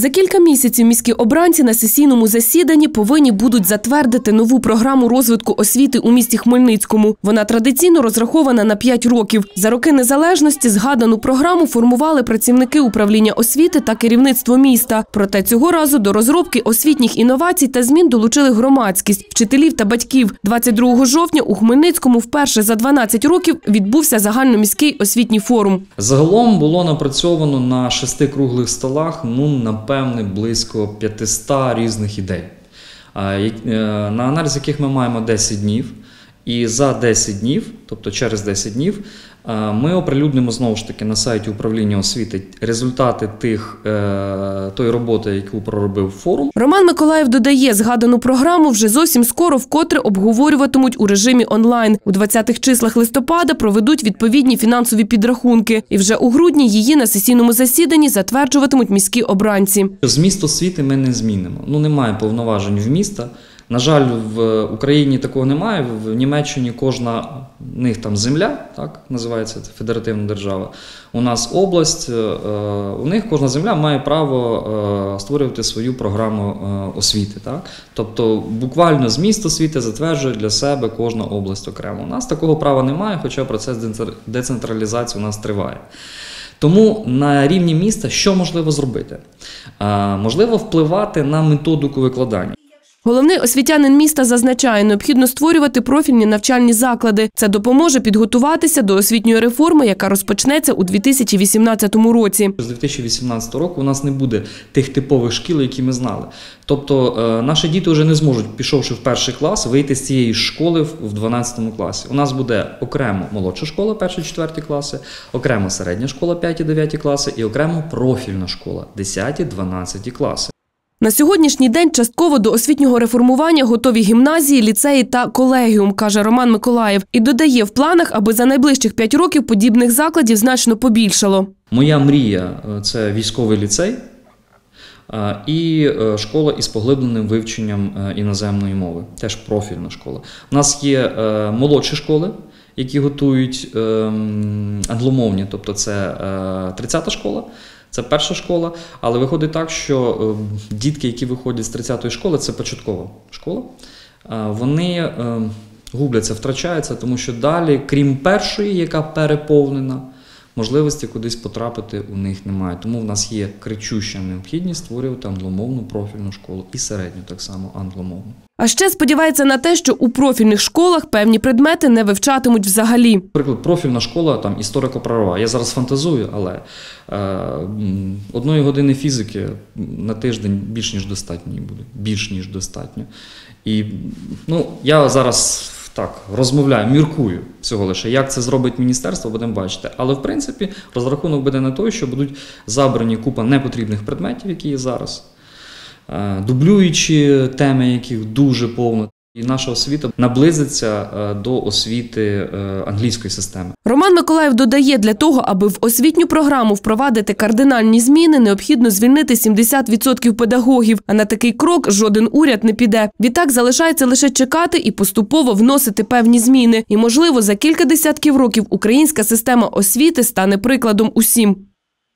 За кілька місяців міські обранці на сесійному засіданні повинні будуть затвердити нову програму розвитку освіти у місті Хмельницькому. Вона традиційно розрахована на 5 років. За роки незалежності згадану програму формували працівники управління освіти та керівництво міста. Проте цього разу до розробки освітніх інновацій та змін долучили громадськість, вчителів та батьків. 22 жовтня у Хмельницькому вперше за 12 років відбувся загальноміський освітній форум. Загалом було напрацьовано на шести круглих столах, ну, напевне, близько 500 різних ідей, е, на аналіз яких ми маємо 10 днів. І за 10 днів, тобто через 10 днів, ми оприлюднимо знову ж таки на сайті управління освіти результати тих, е, тої роботи, яку проробив форум. Роман Миколаїв додає, згадану програму вже зовсім скоро вкотре обговорюватимуть у режимі онлайн. У 20-х числах листопада проведуть відповідні фінансові підрахунки. І вже у грудні її на сесійному засіданні затверджуватимуть міські обранці. Зміст освіти ми не змінимо. Ну немає повноважень в міста. На жаль, в Україні такого немає. В Німеччині кожна в них там земля, так називається це федеративна держава. У нас область, е, у них кожна земля має право е, створювати свою програму е, освіти. Так? Тобто буквально зміст освіти затверджує для себе кожна область окремо. У нас такого права немає, хоча процес децентралізації у нас триває. Тому на рівні міста що можливо зробити? Можливо впливати на методику викладання. Головний освітянин міста зазначає, необхідно створювати профільні навчальні заклади. Це допоможе підготуватися до освітньої реформи, яка розпочнеться у 2018 році. З 2018 року у нас не буде тих типових шкіл, які ми знали. Тобто е, наші діти вже не зможуть, пішовши в перший клас, вийти з цієї школи в- в 12 класі. У нас буде окремо молодша школа, перші четверті класи, окремо середня школа, 5-9 класи, і окремо профільна школа, 10-12 класи. На сьогоднішній день частково до освітнього реформування готові гімназії, ліцеї та колегіум, каже Роман Миколаїв. І додає в планах, аби за найближчих 5 років подібних закладів значно побільшало. Моя мрія е, це військовий ліцей е, і е, школа із поглибленим вивченням іноземної мови, теж профільна школа. У нас є молодші школи, які готують ем, англомовні, тобто це е, 30-та школа. Це перша школа, але виходить так, що е, дітки, які виходять з 30-ї школи, це початкова школа. Е, Вони е, губляться, втрачаються, тому що далі, крім першої, яка переповнена, можливості кудись потрапити у них немає. Тому в нас є кричуща необхідність створювати англомовну профільну школу і середню так само англомовну. А ще сподівається на те, що у профільних школах певні предмети не вивчатимуть взагалі. Наприклад, профільна школа там історико-правова. Я зараз фантазую, але е, одної години фізики на тиждень більш ніж достатньо буде. Більш ніж достатньо. І ну, я зараз так розмовляю, міркую всього лише. Як це зробить міністерство, будемо бачити. Але в принципі розрахунок буде на той, що будуть забрані купа непотрібних предметів, які є зараз, дублюючі дублюючи теми, яких дуже повно. І наша освіта наблизиться е, до освіти е, англійської системи. Роман Миколаїв додає, для того, аби в освітню програму впровадити кардинальні зміни, необхідно звільнити 70% педагогів. А на такий крок жоден уряд не піде. Відтак залишається лише чекати і поступово вносити певні зміни. І, можливо, за кілька десятків років українська система освіти стане прикладом усім.